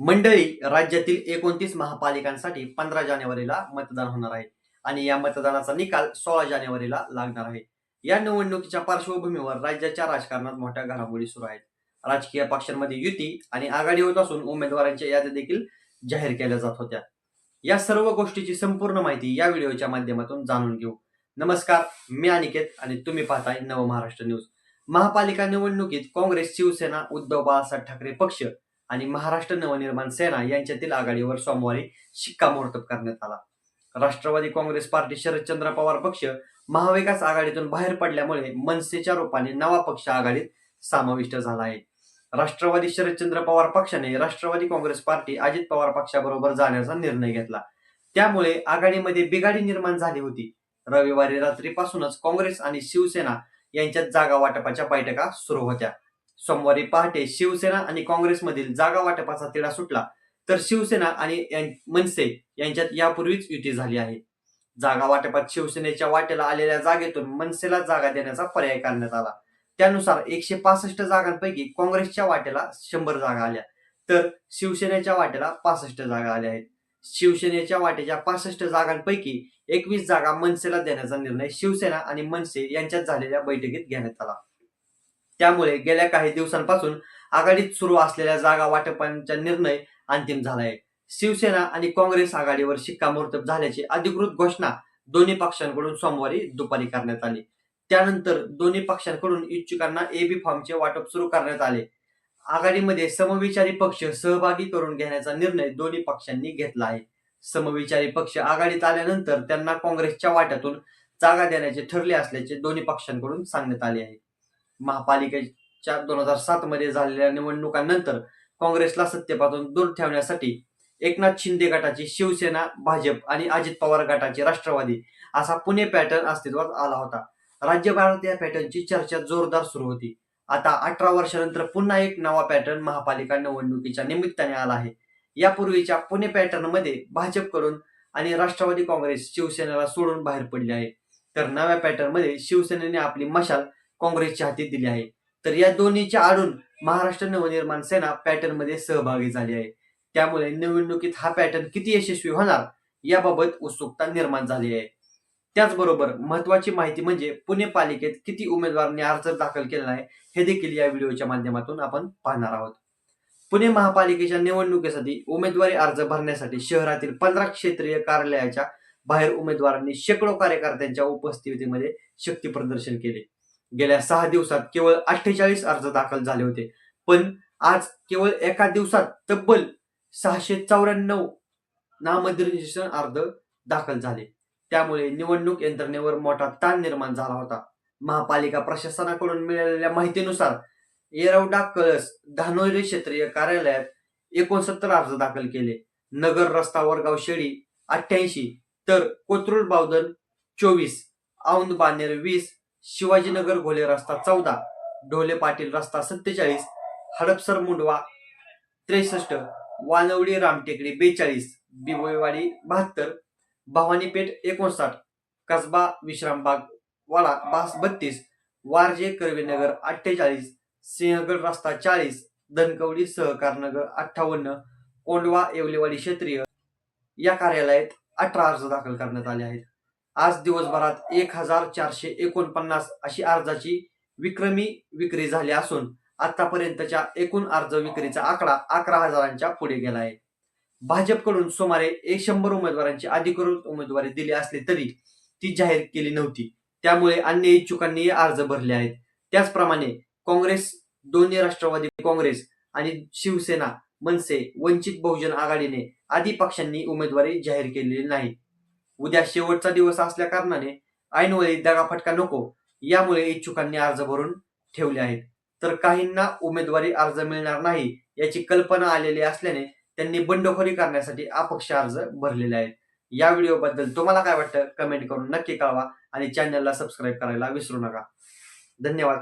मंडळी राज्यातील एकोणतीस महापालिकांसाठी पंधरा जानेवारीला मतदान होणार आहे आणि या मतदानाचा निकाल सोळा जानेवारीला लागणार आहे. या निवडणुकीच्या पार्श्वभूमीवर राज्याच्या राजकारणात मोठ्या घडामोडी सुरू आहेत. राजकीय पक्षांमध्ये युती आणि आघाडी होत असून उमेदवारांच्या याद्या देखील जाहीर केल्या जात होत्या. या सर्व गोष्टीची संपूर्ण माहिती या व्हिडिओच्या माध्यमातून जाणून घेऊ. नमस्कार मी अनिकेत आणि तुम्ही पाहताय नव महाराष्ट्र न्यूज. महापालिका निवडणुकीत काँग्रेस शिवसेना उद्धव बाळासाहेब ठाकरे पक्ष आणि महाराष्ट्र नवनिर्माण सेना यांच्यातील आघाडीवर सोमवारी शिक्कामोर्तब करण्यात आला. राष्ट्रवादी काँग्रेस पार्टी शरदचंद्र पवार पक्ष महाविकास आघाडीतून बाहेर पडल्यामुळे मनसेच्या रूपाने नवा पक्ष आघाडीत समाविष्ट झाला आहे. राष्ट्रवादी शरदचंद्र पवार पक्षाने राष्ट्रवादी काँग्रेस पार्टी अजित पवार पक्षाबरोबर जाण्याचा निर्णय घेतला. त्यामुळे आघाडीमध्ये बिघाडी निर्माण झाली होती. रविवारी रात्रीपासूनच काँग्रेस आणि शिवसेना यांच्यात जागा वाटपाच्या बैठका सुरू होत्या. सोमवारी पहाटे शिवसेना आणि काँग्रेसमधील जागा वाटपाचा तिढा सुटला तर शिवसेना आणि मनसे यांच्यात यापूर्वीच युती झाली आहे. जागा वाटपात शिवसेनेच्या वाटेला आलेल्या जागेतून मनसेला जागा देण्याचा पर्याय करण्यात आला. त्यानुसार एकशे पासष्ट जागांपैकी काँग्रेसच्या वाटेला शंभर जागा आल्या तर शिवसेनेच्या वाटेला पासष्ट जागा आल्या आहेत. शिवसेनेच्या वाटेच्या पासष्ट जागांपैकी एकवीस जागा मनसेला देण्याचा निर्णय शिवसेना आणि मनसे यांच्यात झालेल्या बैठकीत घेण्यात आला. त्यामुळे गेल्या काही दिवसांपासून आघाडीत सुरू असलेल्या जागा वाटपांचा निर्णय अंतिम झाला आहे शिवसेना आणि काँग्रेस आघाडीवर शिक्कामोर्तब झाल्याची अधिकृत घोषणा दोन्ही पक्षांकडून सोमवारी दुपारी करण्यात आली. त्यानंतर दोन्ही पक्षांकडून इच्छुकांना एबी फॉर्मचे वाटप सुरू करण्यात आले. आघाडीमध्ये समविचारी पक्ष सहभागी करून घेण्याचा निर्णय दोन्ही पक्षांनी घेतला आहे. समविचारी पक्ष आघाडीत आल्यानंतर त्यांना काँग्रेसच्या वाट्यातून जागा देण्याचे ठरले असल्याचे दोन्ही पक्षांकडून सांगण्यात आले आहे. महापालिकेच्या दोन हजार सात मध्ये झालेल्या निवडणुकांनंतर काँग्रेसला सत्तेपासून दूर ठेवण्यासाठी एकनाथ शिंदे गटाची शिवसेना भाजप आणि अजित पवार गटाची राष्ट्रवादी असा पुणे पॅटर्न अस्तित्वात आला होता. राज्यभरात या पॅटर्नची चर्चा जोरदार सुरू होती. आता अठरा वर्षानंतर पुन्हा एक नवा पॅटर्न महापालिका निवडणुकीच्या निमित्ताने आला आहे. यापूर्वीच्या पुणे पॅटर्नमध्ये भाजपकडून आणि राष्ट्रवादी काँग्रेस शिवसेनेला सोडून बाहेर पडले आहे. तर नव्या पॅटर्नमध्ये शिवसेनेने आपली मशाल काँग्रेसच्या हाती दिली आहे. तर या दोन्हीच्या आडून महाराष्ट्र नवनिर्माण सेना पॅटर्नमध्ये सहभागी झाली आहे. त्यामुळे निवडणुकीत हा पॅटर्न किती यशस्वी होणार याबाबत उत्सुकता निर्माण झाली आहे. त्याचबरोबर महत्वाची माहिती म्हणजे पुणे पालिकेत किती उमेदवारांनी अर्ज दाखल केला आहे हे देखील या व्हिडिओच्या माध्यमातून आपण पाहणार आहोत. पुणे महापालिकेच्या निवडणुकीसाठी उमेदवारी अर्ज भरण्यासाठी शहरातील पंधरा क्षेत्रीय कार्यालयाच्या बाहेर उमेदवारांनी शेकडो कार्यकर्त्यांच्या उपस्थितीमध्ये शक्ती प्रदर्शन केले. गेल्या सहा दिवसात केवळ अठ्ठेचाळीस अर्ज दाखल झाले होते. पण आज केवळ एका दिवसात तब्बल सहाशे चौऱ्याण्णव नामनिर्देशन अर्ज दाखल झाले. त्यामुळे निवडणूक यंत्रणेवर मोठा ताण निर्माण झाला होता. महापालिका प्रशासनाकडून मिळालेल्या माहितीनुसार येरवडा कळस धानोरी क्षेत्रीय कार्यालयात एकोणसत्तर अर्ज दाखल केले. नगर रस्ता वरगाव शेळी अठ्ठ्याऐंशी तर कोथरूड बावधन चोवीस औंद बानेर वीस शिवाजीनगर घोले रस्ता चौदा ढोले पाटील रस्ता सत्तेचाळीस हडपसर मुंडवा त्रेसष्ट वानवडी रामटेकडी बेचाळीस बिबोईवाडी बहात्तर भवानीपेठ एकोणसाठ कसबा विश्रामबाग वाडा बास बत्तीस वारजे कर्वेनगर अठ्ठेचाळीस सिंहगड रस्ता चाळीस धनकवडी सहकारनगर अठ्ठावन्न कोंडवा येवलेवाडी क्षेत्रीय या कार्यालयात अठरा अर्ज दाखल करण्यात आले आहेत. आज दिवसभरात एक हजार चारशे एकोणपन्नास अशी अर्जाची विक्रमी विक्री झाली असून आतापर्यंतच्या एकूण अर्ज विक्रीचा आकडा अकरा हजारांच्या पुढे गेला आहे भाजपकडून सुमारे एक शंभर उमेदवारांची अधिकृत उमेदवारी दिली असली तरी ती जाहीर केली नव्हती. त्यामुळे अन्य इच्छुकांनी हे अर्ज भरले आहेत. त्याचप्रमाणे काँग्रेस दोन्ही राष्ट्रवादी काँग्रेस आणि शिवसेना मनसे वंचित बहुजन आघाडीने आदी पक्षांनी उमेदवारी जाहीर केलेली नाही. उद्या शेवटचा दिवस असल्या कारणाने ऐनवेळी दगाफटका नको. यामुळे इच्छुकांनी अर्ज भरून ठेवले आहेत. तर काहींना उमेदवारी अर्ज मिळणार नाही याची कल्पना आलेली असल्याने त्यांनी बंडखोरी करण्यासाठी अपक्ष अर्ज भरलेले आहेत. या व्हिडिओबद्दल तुम्हाला काय वाटतं? कमेंट करून नक्की कळवा आणि चॅनलला सबस्क्राईब करायला विसरू नका. धन्यवाद.